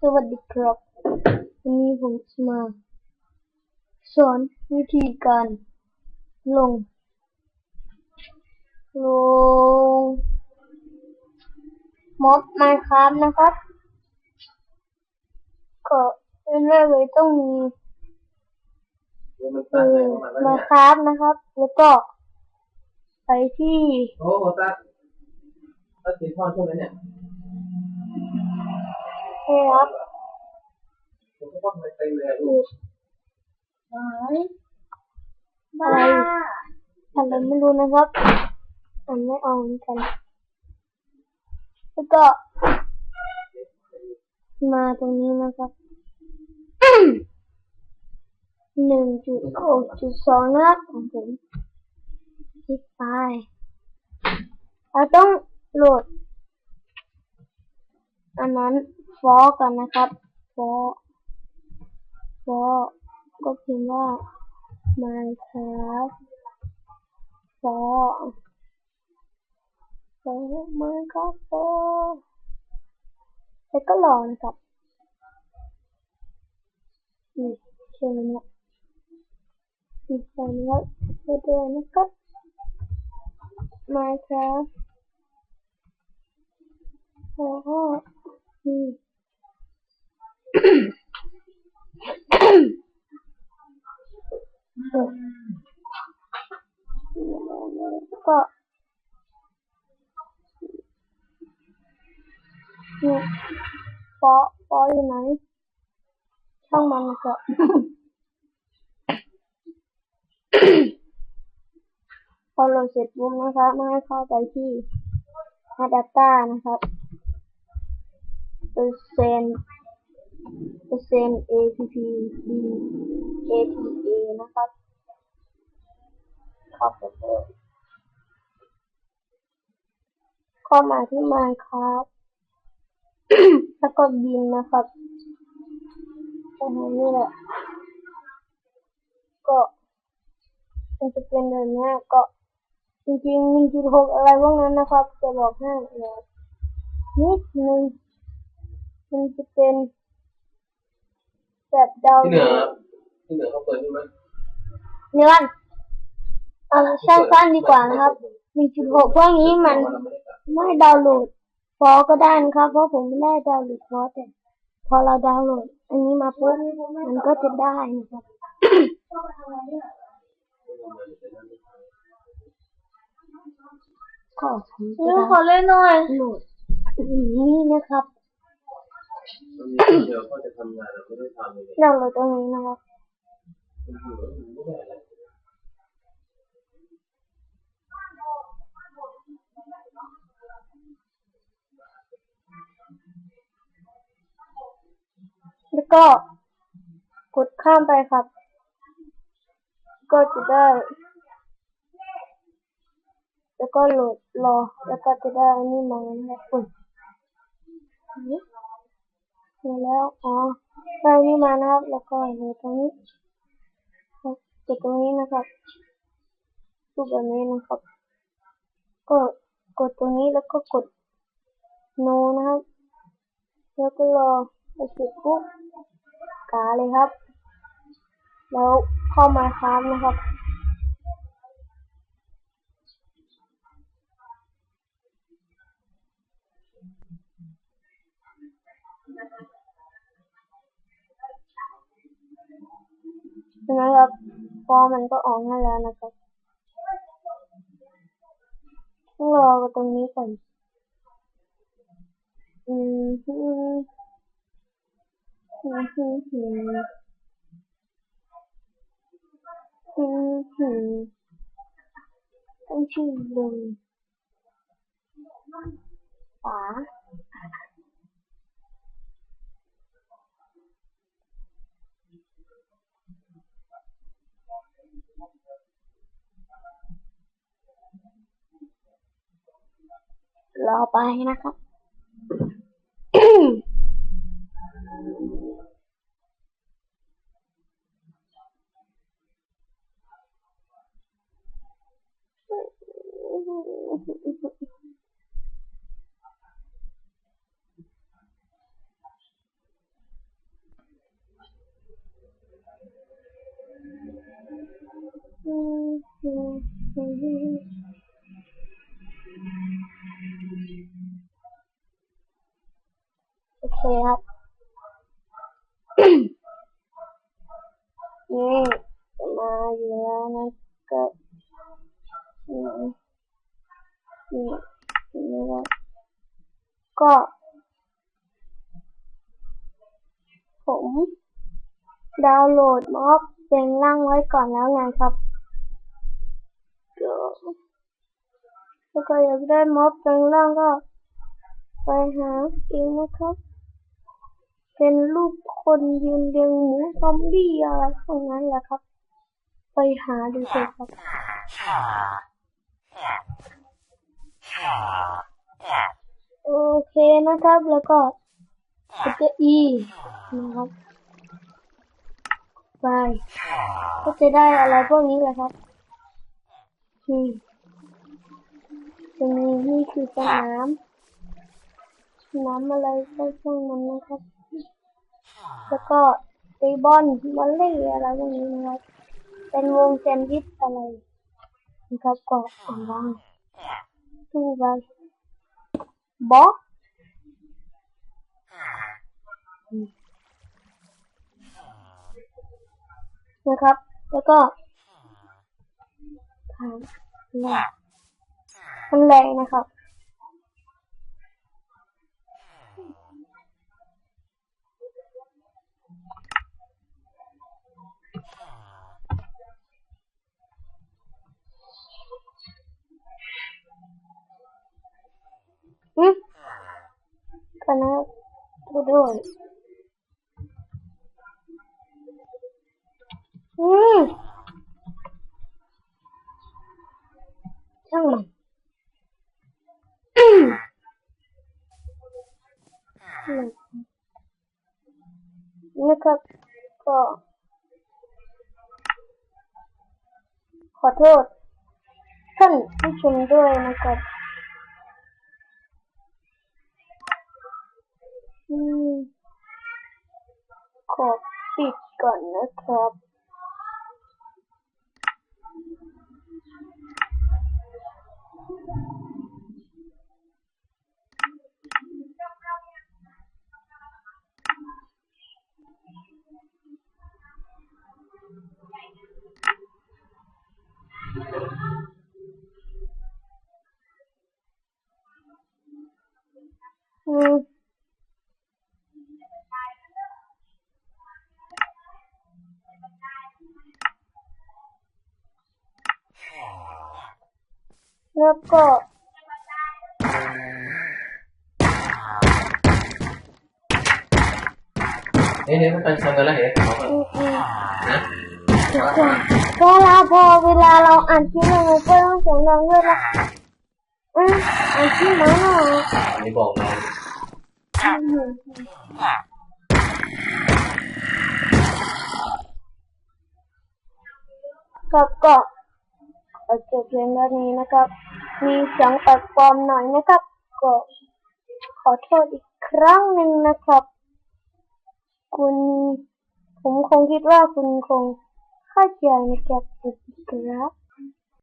สวัสดีครับวันนี้ผมจะมา สอนวิธีการลง ลงม็อบไมค์ครับนะครับ ก็เริ่มแรกเลยต้องมีมันเอมันแล้วไมค์ครับนะครับ แล้วก็ไปที่โอ้โหตัดตัดสินพ่อช่วงนั้นเนี่ย ครับผมก็ต้องไปเต็มเลยอะลูคืกออะไรอะไรไม่รู้นะครับอ่านไม่ออกเหมือนกัน แล้วก็ มาตรงนี้นะครับหนึ่งจุดหกจุดสองนะครับของผมคลิกไปเราต้องโหลด อันนั้นฟอกันนะครับฟอฟอก็พิมพ์ว่า Minecraft ฟอฟอ Minecraft ฟอแล้วก็รอนะครับนี่เชื่อมันละมีแฟนแล้วไปด้วยนะครับ Minecraft แล้วก็ ก็เนี่ปอปออยู่ไหน ช่างมันนะครับพอโหลดเสร็จปุ๊บนะครับมาให้เข้าไปที่ Data นะครับ เปอร์เซ็นต์เปอร์เซ็นต์ APP D ATA นะครับเข้าไปเลยเข้ามาที่ Minecraft แล้วก็บินนะครับตรงนี้แหละ ก็มันจะเป็นแบบนี้ก็จริงๆ1.6อะไรพวกนั้นนะครับ จะบอกให้นะนิดนึง มันจะเป็นแบบดาวที่เหนือที่เหนือเขาเปิดใช่ไหมเนื้อนเอาช่างสั้นดีกว่านะครับ1.6พวกนี้มันเราไม่ได้ตัดไม่ดาวน์โหลดฟอก็ได้นะครับ เพราะผมไม่ได้ดาวน์โหลดฟอแต่พอเราดาวน์โหลด อันนี้มาปุ๊บมันก็จะได้นะครับก็ผมจะนี่ขอเล่นหน่อยโหลดอย่างนี้นะครับมั นมีคนเดียวก็จะทำงานเราไม่ได้ทำเลยดาวน์โหลดตรงนี้นะครับมันอยู่แล้วมันไม่ได้อะไรแล้วก็กดข้ามไปครับ ก็จะได้ แล้วก็โหลดรอ แล้วก็จะได้อันนี่มานะครั บปุ่นนี่มาแล้ว อ๋อได้นี่มานะครับ แล้วก็โหลดตรงนี้ครับกดตรงนี้นะครับรูปแบบนี้นะครับ ก็กดตรงนี้แล้วก็กด no นะครับ แล้วก็รอพอเสร็จปุ๊บกาเลยครับ แล้วเข้ามาครับนะครับ ใช่ไหมครับพอมันก็ออกให้แล้วนะครับต้องรอตรงนี้ก่อน อืมฮึฮึฮึฮึฮึฮึต้องชื่อเลยฝา lo apain aku Mm-hmm. เคครับนี่มาอยู่แล้วนะก็นี่นี่นี่แล้วก็ ผมดาวน์โหลดม็อบเป็นร่างไว้ก่อนแล้วไงครับก็ถ้าใครอยากได้ม็อบเป็นร่างก็ไปหาเองนะครับ เป็นรูปคนยืนเรียงหมูซอมบี้อะไรพวกนั้นแหละครับ ไปหาดูเถอะครับโอเคนะครับแล้วก็กดตัว E นะครับไปก็จะได้อะไรพวกนี้แหละครับนี่จะมีนี่คือสนามนามอะไรก็ช่างมันนะครับ แล้วก็ตีบอลวอลเลย์อะไรพวกนี้นะครับเป็นวงแซนด์วิชอะไรนะครับก็อ่านบ้างตู้ไปบล็อกนะครับ แล้วก็ทางแหลกมันแรงนะครับ อืมกันนะดูด้วยอืมช่างมันอืมนะครับก็ขอโทษท่านผู้ชมด้วยนะครับ อืม ขอปิดก่อนนะครับ อืม แล้วก็เฮ้ยเนี่ยมันเป็นชนกันแล้วเห็นเขาก็อืมอืมนะเดี๋ยวก่อนเวลาพอเวลาเราอ่านคลิปเราก็ต้องเสียงดังด้วยละอืมอ่านคลิปมาหน่อยอันนี้บอกน้อง อืม ครับก็จบเพียงเท่านี้นะครับ มีเสียงแปลกปลอมหน่อยนะครับ ก็ขอโทษอีกครั้งหนึ่งนะครับ คุณ ผมคงคิดว่าคุณคงเข้าใจนะครับสวัสดีครับ